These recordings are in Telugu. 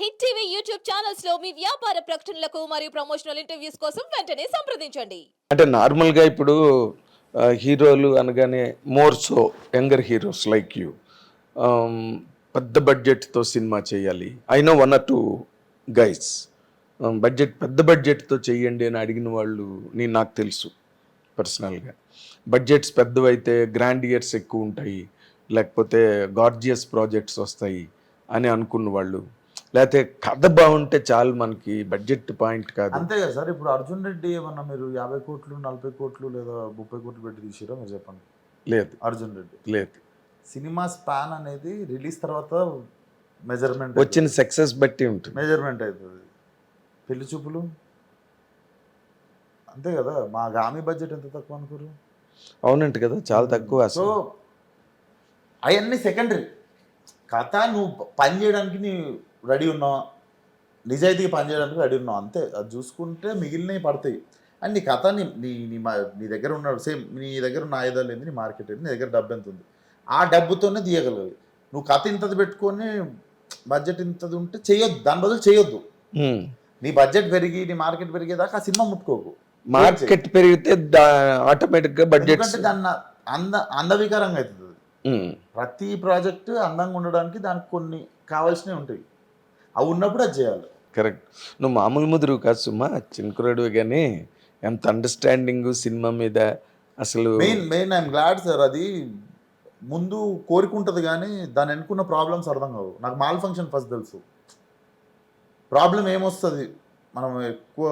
హిట్ టీవీ యూట్యూబ్ ఛానల్స్లో మీ వ్యాపార ప్రకటనలకు మరియు ప్రమోషనల్ ఇంటర్వ్యూస్ కోసం వెంటనే సంప్రదించండి. అంటే నార్మల్గా ఇప్పుడు హీరోలు అనగానే more so younger heroes like you. పెద్ద బడ్జెట్తో సినిమా చేయాలి. I know one or two guys. Budget పెద్ద బడ్జెట్తో చేయండి అని అడిగిన వాళ్ళు నేను నాకు తెలుసు పర్సనల్గా. బడ్జెట్స్ పెద్దవైతే గ్రాండ్ ఇయర్స్ ఎక్కువ ఉంటాయి లేకపోతే గార్జియస్ ప్రాజెక్ట్స్ వస్తాయి అని అనుకున్న వాళ్ళు లేకపోతే కథ బాగుంటే చాలు మనకి బడ్జెట్ పాయింట్ కాదు. అంతే కదా సార్. ఇప్పుడు అర్జున్ రెడ్డి ఏమన్నా మీరు యాభై కోట్లు నలభై కోట్లు లేదా ముప్పై కోట్లు పెట్టి తీసిరో మీరు చెప్పండి? లేదు. అర్జున్ రెడ్డి. లేదు. సినిమా స్పాన్ అనేది రిలీజ్ తర్వాత మెజర్మెంట్ వచ్చిన సక్సెస్ బట్టి ఉంటుంది. మెజర్మెంట్ అవుతుంది పెళ్ళి చూపులు? అంతే కదా. మా గామి బడ్జెట్ ఎంత తక్కువ అనుకోరు? అవునంట కదా చాలా తక్కువ సో అవన్నీ సెకండరీ కథ నువ్వు పని చేయడానికి నీ రెడీ ఉన్నావా? నిజాయితీగా పని చేయడానికి రెడీ ఉన్నావు? అంతే. అది చూసుకుంటే మిగిలినవి పడతాయి. అండ్ నీ కథ నీ నీ నీ మా- నీ దగ్గర ఉన్నాడు సేమ్ నీ దగ్గర ఉన్న ఆయుధాలు ఏంది? నీ మార్కెట్ ఏంది? నీ దగ్గర డబ్బు ఎంత ఉంది? ఆ డబ్బుతోనే తీయగలవు. నువ్వు కథ ఇంతది పెట్టుకొని బడ్జెట్ ఇంతది ఉంటే చేయొద్దు. దాని బదులు చేయొద్దు. నీ బడ్జెట్ పెరిగి నీ మార్కెట్ పెరిగేదాకా ఆ సినిమా ముట్టుకోకు. మార్కెట్ పెరిగితే ఆటోమేటిక్గా బడ్జెట్ దాన్ని అంద అందవికారంగా అవుతుంది. ప్రతి ప్రాజెక్ట్ అందంగా ఉండడానికి దానికి కొన్ని కావాల్సినవి ఉంటాయి. అవి ఉన్నప్పుడు అది చేయాలి. కరెక్ట్. నువ్వు మామూలు ముదురు కాదు సుమా చిన్నకురాడు కానీ ఎంత అండర్స్టాండింగ్ సినిమా మీద అసలు main main I'm glad sir అది. ముందు కోరిక ఉంటుంది కానీ దాని వెనుకున్న ప్రాబ్లమ్స్ అర్థం కావు. నాకు మాల్ ఫంక్షన్ ఫస్ట్ తెలుసు. ప్రాబ్లం ఏమొస్తుంది? మనం ఎక్కువ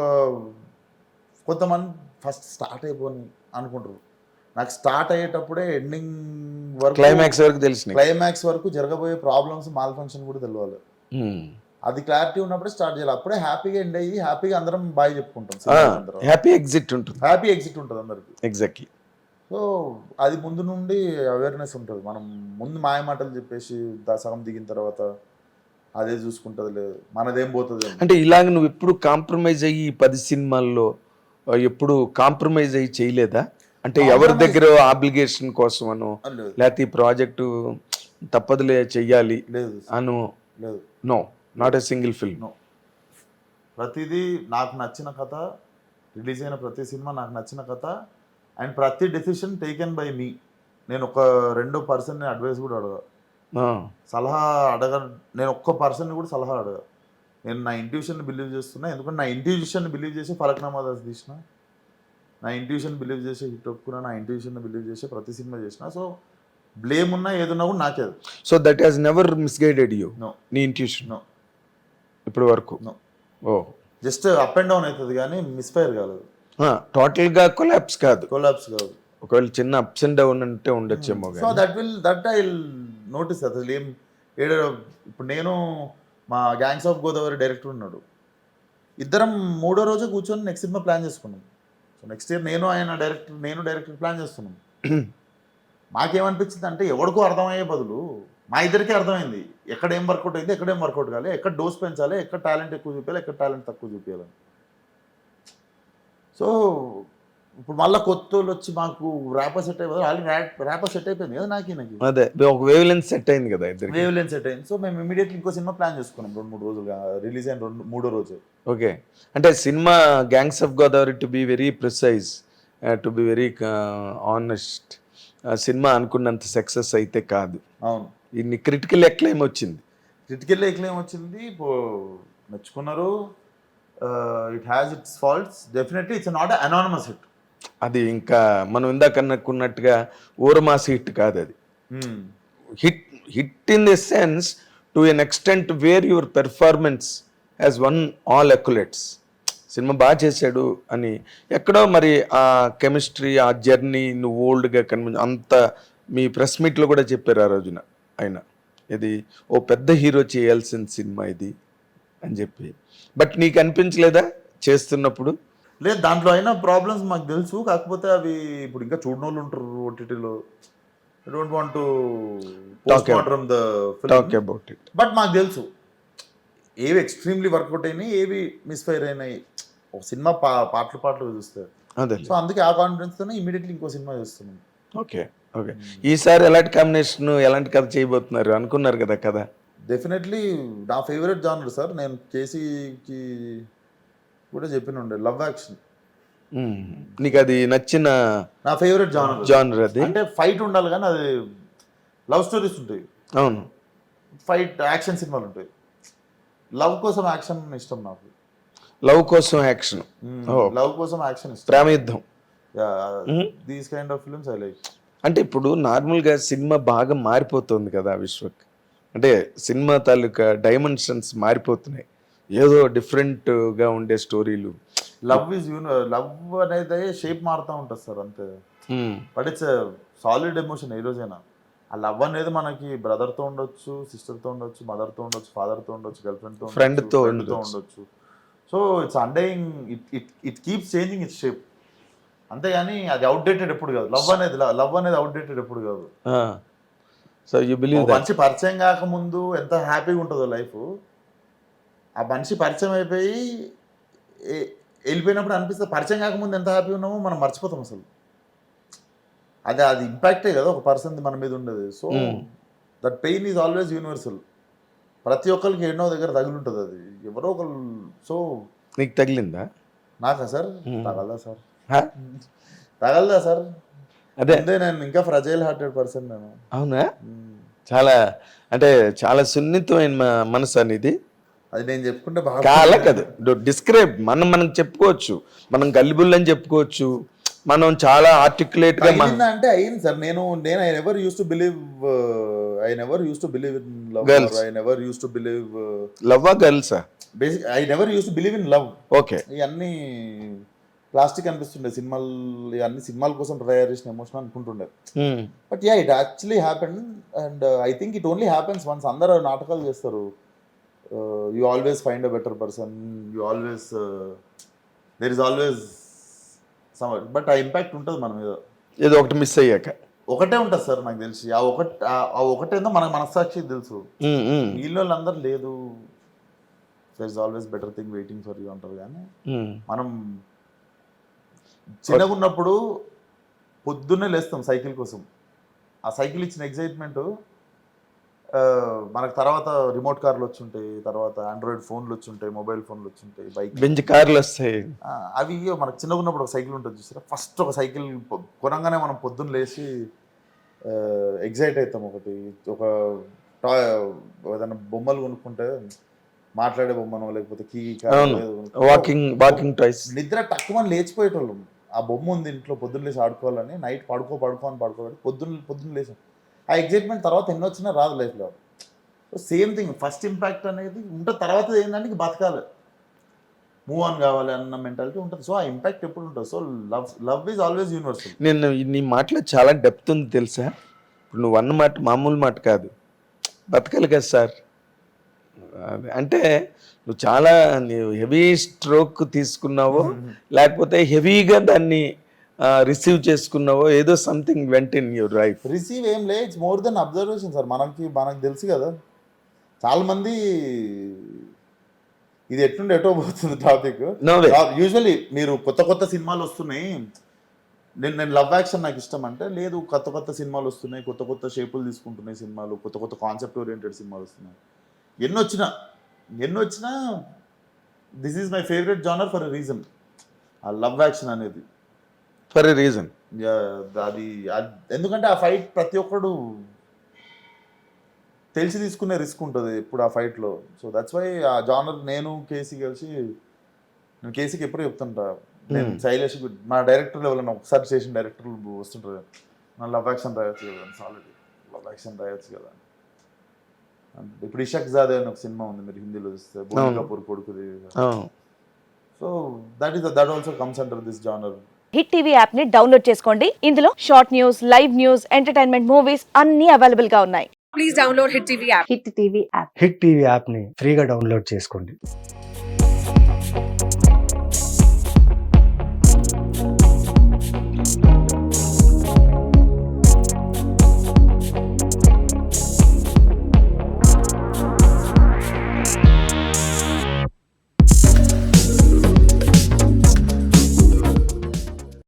కొంతమంది ఫస్ట్ స్టార్ట్ అయిపోని అనుకుంటారు. నాకు స్టార్ట్ అయ్యేటప్పుడే ఎండింగ్ వరకు క్లైమాక్స్ వరకు తెలిసిన క్లైమాక్స్ వరకు జరగబోయే ప్రాబ్లమ్స్ మాల్ ఫంక్షన్ కూడా తెలియాలి అది క్లారిటీ ఉన్నప్పుడే స్టార్ట్ చేయాలి. అప్పుడే హ్యాపీగా ఎండ్ అయ్యి హ్యాపీగా అందరం బాయ్ చెప్పుకుంటాం హ్యాపీ ఎగ్జిట్ ఉంటుంది. హ్యాపీ ఎగ్జిట్ ఉంటుంది అందరికి. ఎగ్జాక్ట్లీ సో అది ముందు నుండి అవేర్నెస్ ఉంటుంది. మనం ముందు మాయ మాటలు చెప్పేసి దా- సగం దిగిన తర్వాత అదే చూసుకుంటుంది లేదు. మనదేం పోతుంది. అంటే ఇలాగ నువ్వు ఎప్పుడు కాంప్రమైజ్ అయ్యి పది సినిమాల్లో ఎప్పుడు కాంప్రమైజ్ అయ్యి చేయలేదా? అంటే ఎవరి దగ్గర ఆబ్లిగేషన్ కోసం అను లేకపోతే ఈ ప్రాజెక్టు తప్పదులే చెయ్యాలి లేదు అను? లేదు. No not a single film. ప్రతిదీ నాకు నచ్చిన కథ రిలీజ్ అయిన ప్రతి సినిమా నాకు నచ్చిన కథ. అండ్ ప్రతి డెసిషన్ టేకెన్ బై మీ. నేను ఒక రెండో పర్సన్ అడ్వైస్ కూడా అడగా. సలహా అడగ నేను ఒక్క పర్సన్ కూడా సలహా అడగా. నేను నా ఇంట్యూషన్ బిలీవ్ చేస్తున్నా. ఎందుకంటే నా ఇంట్యూషన్ బిలీవ్ చేసి ఫలక్నామా దాస్ తీసిన. నా ఇంట్యూషన్ బిలీవ్ చేసి హిట్ ఒప్పుకున్నా నా ఇంట్యూషన్ బిలీవ్ చేసి ప్రతి సినిమా చేసిన. సో బ్లేమ్ ఉన్నా ఏదున్నా కూడా నాకే. అది so that has never misguided you know నీ ఇంట్యూషన్ నో ఇప్పటి వరకు. ఓ. జస్ట్ అప్ అండ్ డౌన్ అవుతుంది కానీ మిస్ఫైర్ కాలేదు. టోటల్గా కొలాప్స్ కాదు. కొలాప్స్ కాదు. ఒకవేళ చిన్న అప్స్ అండ్ డౌన్ అంటే ఉండొచ్చేమో so that will that I notice అసలు ఏం ఇప్పుడు నేను మా గ్యాంగ్స్ ఆఫ్ గోదావరి డైరెక్టర్ ఉన్నాడు. ఇద్దరం మూడో రోజు కూర్చొని నెక్స్ట్ సినిమా ప్లాన్ చేసుకున్నాం. సో నెక్స్ట్ ఇయర్ నేను ఆయన డైరెక్టర్ నేను డైరెక్టర్ ప్లాన్ చేస్తున్నాం. మాకేమనిపించింది అంటే ఎవరికో అర్థమయ్యే బదులు మా ఇద్దరికీ అర్థమైంది. ఎక్కడ ఏం వర్కౌట్ అయింది ఎక్కడ ఏం వర్కౌట్ కావాలి ఎక్కడ డోస్ పెంచాలి ఎక్కడ టాలెంట్ ఎక్కువ చూపించాలి ఎక్కడ టాలెంట్ తక్కువ చూపించాలని సో ఇప్పుడు మళ్ళీ కొత్త వాళ్ళు వచ్చి మాకు ర్యాపర్ సెట్ అయిపోతుంది ఆల్రెడీ ర్యాపర్ సెట్ అయిపోయింది కదా నాకు నాకు అదే ఒక వేవ్ లెన్స్ సెట్ అయింది కదా ఇద్దరికి. వేవ్ లెన్స్ సెట్ అయింది. సో మేము ఇమీడియట్లీ ఇంకో సినిమా ప్లాన్ చేసుకున్నాం రెండు మూడు రోజులుగా. రిలీజ్ అయిన రెండు మూడో రోజు. ఓకే అంటే cinema gangs of Godavari to be very precise to be very honest cinema అనుకున్నంత సక్సెస్ అయితే కాదు. అవును. ఇన్ని క్రిటికల్ ఎక్లైమ్ వచ్చింది. క్రిటికల్ ఏం వచ్చింది. మెచ్చుకున్నారు. It has its faults definitely it's not unanimous hit అది ఇంకా మనం ఇందాక అనుకున్నట్టుగా ఊరమాస హిట్ కాదు అది. Hit hit in the sense to an extent where your performance as one all accumulates cinema బాగా చేశాడు అని ఎక్కడో మరి ఆ కెమిస్ట్రీ ఆ జర్నీ నువ్వు ఓల్డ్గా కనిపించ అంత మీ ప్రెస్ మీట్లో కూడా చెప్పారు ఆ రోజున. ఆయన. ఇది ఓ పెద్ద హీరో చేయాల్సిన సినిమా ఇది అని చెప్పి. బట్ నీకు అనిపించలేదా చేస్తున్నప్పుడు? లేదు దాంట్లో అయినా ప్రాబ్లమ్స్ మాకు తెలుసు. కాకపోతే అవి ఇప్పుడు ఇంకా చూడని వాళ్ళు ఉంటారు ఓటీటీలో don't want to the talk about it but మాకు తెలుసు. ఏవి ఎక్స్ట్రీమ్లీ వర్కౌట్ అయినాయి ఏవి మిస్ఫైర్ అయినాయి. ఒక సినిమా పా పాటలు పాటలు చూస్తే. అదే సో అందుకే ఆ కాన్ఫిడెన్స్ తోనే ఇమీడియట్లీ ఇంకో సినిమా చేస్తున్నాం. Okay okay. ఈసారి ఎలాంటి కాంబినేషన్ ఎలాంటి కథ చేయబోతున్నారు? అనుకున్నారు కదా కదా డెఫినెట్లీ నా ఫేవరెట్ జానర్ సార్ నేను కేసీకి కూడా చెప్పిన ఉండే లవ్ యాక్షన్. నీకు అది నచ్చిన నా ఫేవరెట్ జానర్ జానర్ అది? అంటే ఫైట్ ఉండాలి కానీ అది లవ్ స్టోరీస్ ఉంటాయి. అవును. ఫైట్ యాక్షన్ సినిమాలు ఉంటాయి. లవ్ కోసం యాక్షన్ ఇష్టం నాకు. లవ్ కోసం యాక్షన్ Oh. లవ్ కోసం యాక్షన్ ఇష్టం. ప్రేమ యుద్ధం these kind of films I like అంటే ఇప్పుడు నార్మల్గా సినిమా బాగా మారిపోతుంది కదా విశ్వక్. అంటే సినిమా తాలూకా డైమెన్షన్స్ మారిపోతున్నాయి. ఏదో డిఫరెంట్గా ఉండే స్టోరీలు. లవ్ ఇస్ యూన్ లవ్ అనేది షేప్ మారుతూ ఉంటుంది సార్ అంతే. బట్ ఇట్స్ సాలిడ్ ఎమోషన్ ఏ రోజైనా. ఆ లవ్ అనేది మనకి బ్రదర్తో ఉండొచ్చు సిస్టర్తో ఉండొచ్చు మదర్తో ఉండొచ్చు ఫాదర్తో ఉండొచ్చు గర్ల్ ఫ్రెండ్తో Friend తో ఉండొచ్చు. ఉండొచ్చు. So it's undying it it it keeps changing its shape అంతేగాని అది అవుట్డేటెడ్ ఎప్పుడు కాదు. లవ్ అనేది లవ్ అనేది అవుట్డేటెడ్ ఎప్పుడు కాదు. సో యూ బిలీవ్ మనిషి పరిచయం కాకముందు ఎంత హ్యాపీగా ఉంటుందో లైఫ్. ఆ మనిషి పరిచయం అయిపోయి వెళ్ళిపోయినప్పుడు అనిపిస్తుంది పరిచయం కాకముందు ఎంత హ్యాపీ ఉన్నామో మనం మర్చిపోతాం అసలు. అది అది ఇంపాక్టే కదా ఒక పర్సన్ మన మీద ఉండేది. So. That pain is always universal ప్రతి ఒక్కరికి ఎన్నో దగ్గర తగులుంటుంది అది. ఎవరో ఒకరు సో నీకు తగిలిందా? నాకా సార్? Hmm. తగలదా సార్? తగలదా సార్? అదే. అంతే నేను ఇంకా ఫ్రజైల్ హార్టెడ్ పర్సన్ నేను. అవునా. చాలా అంటే చాలా సున్నితమైన మనసు అనేది అది నేను చెప్పుకుంటే బాగా కాల కదా డిస్క్రైబ్. మనం మనం చెప్పుకోవచ్చు. మనం గల్లిబుల్ అని చెప్పుకోవచ్చు. మనం చాలా ఆర్టికులేట్గా అంటే అయింది సార్. నేను నేను I never use to believe I never use to believe in love. I never use to believe లవ్వా గర్ల్సా basic I never use to believe in love okay ఇవన్నీ ప్లాస్టిక్ అనిపిస్తుండే సినిమాలు ఇవన్నీ సినిమాల కోసం తయారు చేసిన emotion అనుకుంటుండే. But ya it actually happen and I think it only happens once అందరూ నాటకాలు చేస్తారు. You always find a better person you always there is always some but ఆ ఇంపాక్ట్ ఉంటుంది మన మీద. ఏదో ఒకటి మిస్ అయ్యాక. ఒకటే ఉంటుంది సార్ నాకు తెలిసి. ఆ ఒకటి ఆ- ఒకటేందో మనకు మనస్సాక్షి తెలుసు. ఉమ్, ఉమ్, వీళ్ళ వాళ్ళందరూ లేదు. There is always better thing waiting for you అంటారు కానీ ఉమ్. మనం చిన్నగా ఉన్నప్పుడు పొద్దున్నే లేస్తాం సైకిల్ కోసం. ఆ సైకిల్ ఇచ్చిన ఎగ్జైట్మెంట్ మనకు తర్వాత రిమోట్ కార్లు వచ్చి ఉంటాయి తర్వాత ఆండ్రాయిడ్ ఫోన్లు వచ్చి ఉంటాయి మొబైల్ ఫోన్లు వచ్చి ఉంటాయి బైక్ బెంచ్ కార్లు వస్తాయి. అవి మనకు చిన్నగా ఉన్నప్పుడు ఒక సైకిల్ ఉంటుంది చూసారా? ఫస్ట్ ఒక సైకిల్ కొనంగానే మనం పొద్దున్న లేచి ఎగ్జైట్ అవుతాం ఒకటి. ఒక టాయ్ ఏదైనా బొమ్మలు కొనుక్కుంటే మాట్లాడే బొమ్మను లేకపోతే కీ. Walking walking toys. నిద్ర తక్కువ లేచిపోయేటోళ్ళం. ఆ బొమ్మ ఉంది ఇంట్లో పొద్దున్న లేసి ఆడుకోవాలని నైట్ పడుకో పడుకో అని పడుకోవాలి పొద్దున్న పొద్దున్న లేచాం ఆ ఎగ్జైట్మెంట్ తర్వాత ఎన్ని వచ్చినా రాదు లైఫ్లో. సేమ్ థింగ్ ఫస్ట్ ఇంపాక్ట్ అనేది ఉంటుంది తర్వాత ఏంటంటే బతకాలి. మూవ్ ఆన్ కావాలి అన్న మెంటాలిటీ ఉంటుంది. సో ఆ ఇంపాక్ట్ ఎప్పుడు ఉంటుంది? So love love is always universal నేను నీ మాటలో చాలా డెప్త్ ఉంది తెలుసా? ఇప్పుడు నువ్వు అన్న మాట మామూలు మాట కాదు. బతకాలి కదా సార్. అంటే నువ్వు చాలా హెవీ స్ట్రోక్ తీసుకున్నావో లేకపోతే హెవీగా దాన్ని రిసీవ్ చేసుకున్నావో ఏదో something went in your life receive ఏం లే it's more than observation sir మనకి మనకు తెలుసు కదా. చాలా మంది ఇది ఎట్టుండి ఎటో పోతుంది టాపిక్. యూజువల్లీ మీరు కొత్త కొత్త సినిమాలు వస్తున్నాయి. నేను నేను లవ్ యాక్షన్ నాకు ఇష్టం అంటే లేదు కొత్త కొత్త సినిమాలు వస్తున్నాయి కొత్త కొత్త షేపులు తీసుకుంటున్నాయి సినిమాలు కొత్త కొత్త కాన్సెప్ట్ ఓరియంటెడ్ సినిమాలు వస్తున్నాయి. ఎన్ని వచ్చినా ఎన్ని వచ్చినా this is my favourite genre for a reason ఆ లవ్ యాక్షన్ అనేది. ఫర్ ఎ రీజన్ అది ఎందుకంటే ఆ ఫైట్ ప్రతి ఒక్కడు తెలిసి తీసుకునే రిస్క్ ఉంటుంది ఇప్పుడు ఆ ఫైట్లో సో దట్స్ వై ఆ జానర్ నేను కేసీ కలిసి నేను కేసీకి ఎప్పుడు చెప్తుంటా. నేను Hmm. శైలేష్ మా డైరెక్టర్ లెవెల్ ఒకసారి చేసిన డైరెక్టర్లు వస్తుంటారు నా లవ్ యాక్షన్ రాయొచ్చు కదా సాలిడ్ లవ్ యాక్షన్ రాయొచ్చు కదా. ఇప్పుడు ఇషక్ జాదే అని ఒక సినిమా ఉంది మీరు హిందీలో చూస్తే Boney. Kapoor కొడుకుది so that is that also comes under this genre hit TV యాప్ని డౌన్లోడ్ చేసుకోండి. ఇందులో short news live news entertainment movies అన్ని అవైలబుల్గా ఉన్నాయి. Please download Hit TV app. Hit TV app. Hit TV యాప్ని ఫ్రీగా డౌన్లోడ్ చేసుకోండి.